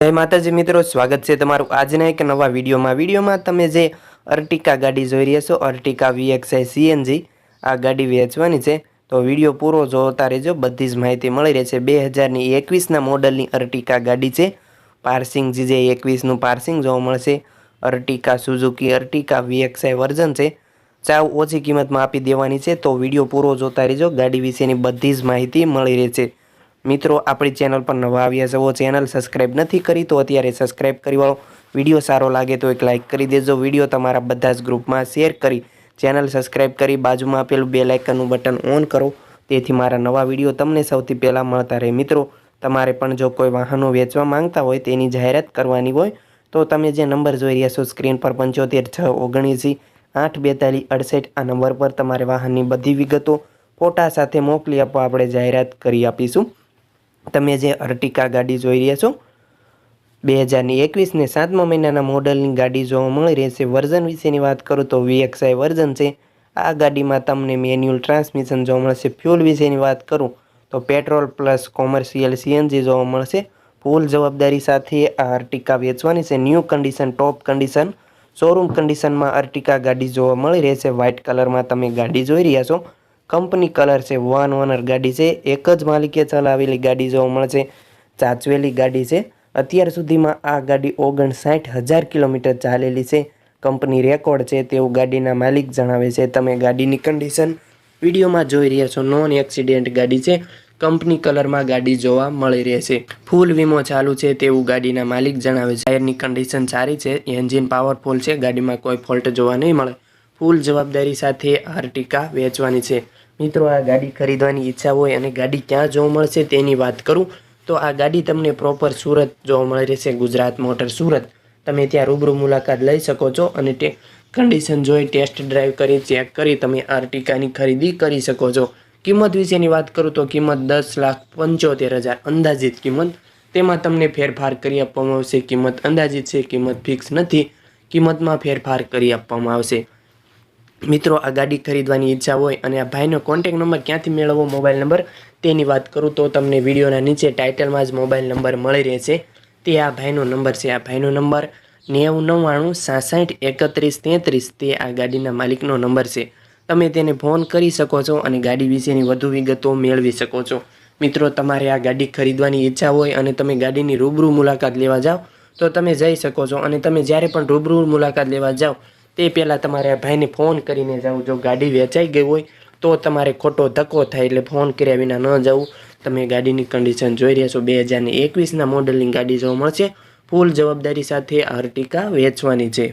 જય માતાજી મિત્રો, સ્વાગત છે તમારું આજના એક નવા વિડીયોમાં. વિડીયોમાં તમે જે અર્ટિકા ગાડી જોઈ રહ્યા છો, અર્ટિકા વીએક્સઆઈ સીએનજી, આ ગાડી વેચવાની છે. તો વીડિયો પૂરો જોતા રહેજો, બધી જ માહિતી મળી રહેશે. બે હજારની એકવીસના મોડલની અર્ટિકા ગાડી છે. પાર્સિંગ જે એકવીસનું પાર્સિંગ જોવા મળશે. Ertiga Suzuki, Ertiga VXI version છે. ચાવ ઓછી કિંમતમાં આપી દેવાની છે. તો વીડિયો પૂરો જોતા રહેજો. ગાડી વિશેની બધી જ માહિતી મળી રહેશે. મિત્રો, આપણી ચેનલ પર નવા આવ્યા છો ચેનલ સબસ્ક્રાઈબ નથી કરી, તો અત્યારે સબસ્ક્રાઈબ કરી વાળો. વીડિયો સારો લાગે તો એક લાઇક કરી દેજો. વીડિયો તમારા બધા જ ગ્રુપમાં શેર કરી ચેનલ સબસ્ક્રાઈબ કરી, બાજુમાં આપેલું બે લાઇકનનું બટન ઓન કરો. તેથી મારા નવા વીડિયો તમને સૌથી પહેલાં મળતા રહે. મિત્રો, તમારે પણ જો કોઈ વાહનો વેચવા માંગતા હોય, તેની જાહેરાત કરવાની હોય, તો તમે જે નંબર જોઈ રહ્યા છો સ્ક્રીન પર પંચોતેર છ ઓગણીસી આઠ બેતાલીસ અડસઠ, આ નંબર પર તમારે વાહનની બધી વિગતો ફોટા સાથે મોકલી આપો. આપણે જાહેરાત કરી આપીશું. તમે જે અર્ટિકા ગાડી જોઈ રહ્યા છો, બે હજારની એકવીસને સાતમા મહિનાના મોડલની ગાડી જોવા મળી રહેશે વર્ઝન વિશેની વાત કરું તો વીએક્સઆઈ વર્ઝન છે. આ ગાડીમાં તમને મેન્યુઅલ ટ્રાન્સમિશન જોવા મળશે. ફ્યુલ વિશેની વાત કરું તો પેટ્રોલ પ્લસ કોમર્શિયલ સીએનજી જોવા મળશે. ફૂલ જવાબદારી સાથે આ અર્ટિકા વેચવાની છે. New condition, top condition, showroom કન્ડિશનમાં અર્ટિકા ગાડી જોવા મળી રહેશે વ્હાઇટ કલરમાં તમે ગાડી જોઈ રહ્યા છો. કંપની કલર છે વન ઓનર ગાડી છે, એક જ માલિકે ચલાવેલી ગાડી જોવા મળશે ચાચવેલી ગાડી છે. અત્યાર સુધીમાં આ ગાડી ઓગણસાઠ હજાર કિલોમીટર ચાલેલી છે. કંપની રેકોર્ડ છે, તેવું ગાડીના માલિક જણાવે છે. તમે ગાડીની કન્ડિશન વિડીયોમાં જોઈ રહ્યા છો. નોન એક્સિડેન્ટ ગાડી છે. કંપની કલરમાં ગાડી જોવા મળી રહેશે ફૂલ વીમો ચાલુ છે, તેવું ગાડીના માલિક જણાવે છે. ટાયરની કન્ડિશન સારી છે એન્જિન પાવરફુલ છે, ગાડીમાં કોઈ ફોલ્ટ જોવા નહીં મળે. ફૂલ જવાબદારી સાથે આર્ટિકા વેચવાની છે. મિત્રો, આ ગાડી ખરીદવાની ઈચ્છા હોય અને ગાડી ક્યાં જોવા મળશે તેની વાત કરું. તો આ ગાડી તમને પ્રોપર સુરત જોવા મળી રહેશે, ગુજરાત મોટર સુરત. તમે ત્યાં રૂબરૂ મુલાકાત લઈ શકો છો અને તે કન્ડિશન જોઈ ટેસ્ટ ડ્રાઈવ કરી ચેક કરી, તમે આર્ટિકાની ખરીદી કરી શકો છો. કિંમત વિશેની વાત કરું તો કિંમત દસ લાખ પંચોતેર હજાર અંદાજિત કિંમત. તેમાં તમને ફેરફાર કરી આપવામાં આવશે. કિંમત અંદાજિત છે, કિંમત ફિક્સ નથી. કિંમતમાં ફેરફાર કરી આપવામાં આવશે. મિત્રો, આ ગાડી ખરીદવાની ઈચ્છા હોય અને આ ભાઈનો કોન્ટેક નંબર ક્યાંથી મેળવવો મોબાઈલ નંબર તેની વાત કરું તો તમને વિડીયોના નીચે ટાઇટલમાં જ મોબાઈલ નંબર મળી રહેશે. તે આ ભાઈનો નંબર છે. આ ભાઈનો નંબર નેવું નવ્વાણું સાસઠ એકત્રીસ તેત્રીસ તે આ ગાડીના માલિકનો નંબર છે. તમે તેને ફોન કરી શકો છો અને ગાડી વિશેની વધુ વિગતો મેળવી શકો છો. મિત્રો, તમારે આ ગાડી ખરીદવાની ઈચ્છા હોય અને તમે ગાડીની રૂબરૂ મુલાકાત લેવા જાઓ, તો તમે જઈ શકો છો અને તમે જ્યારે પણ રૂબરૂ મુલાકાત લેવા જાઓ તે પહેલાં તમારે ભાઈને ફોન કરીને જાઓ જો ગાડી વેચાઈ ગઈ હોય, તો તમારે ખોટો ધક્કો થાય એટલે ફોન કર્યા વિના ન જવું તમે ગાડીની કન્ડિશન જોઈ રહ્યા છો. બે હજારની એકવીસના મોડલની ગાડી જોવા મળશે ફૂલ જવાબદારી સાથે આર્ટિકા વેચવાની છે.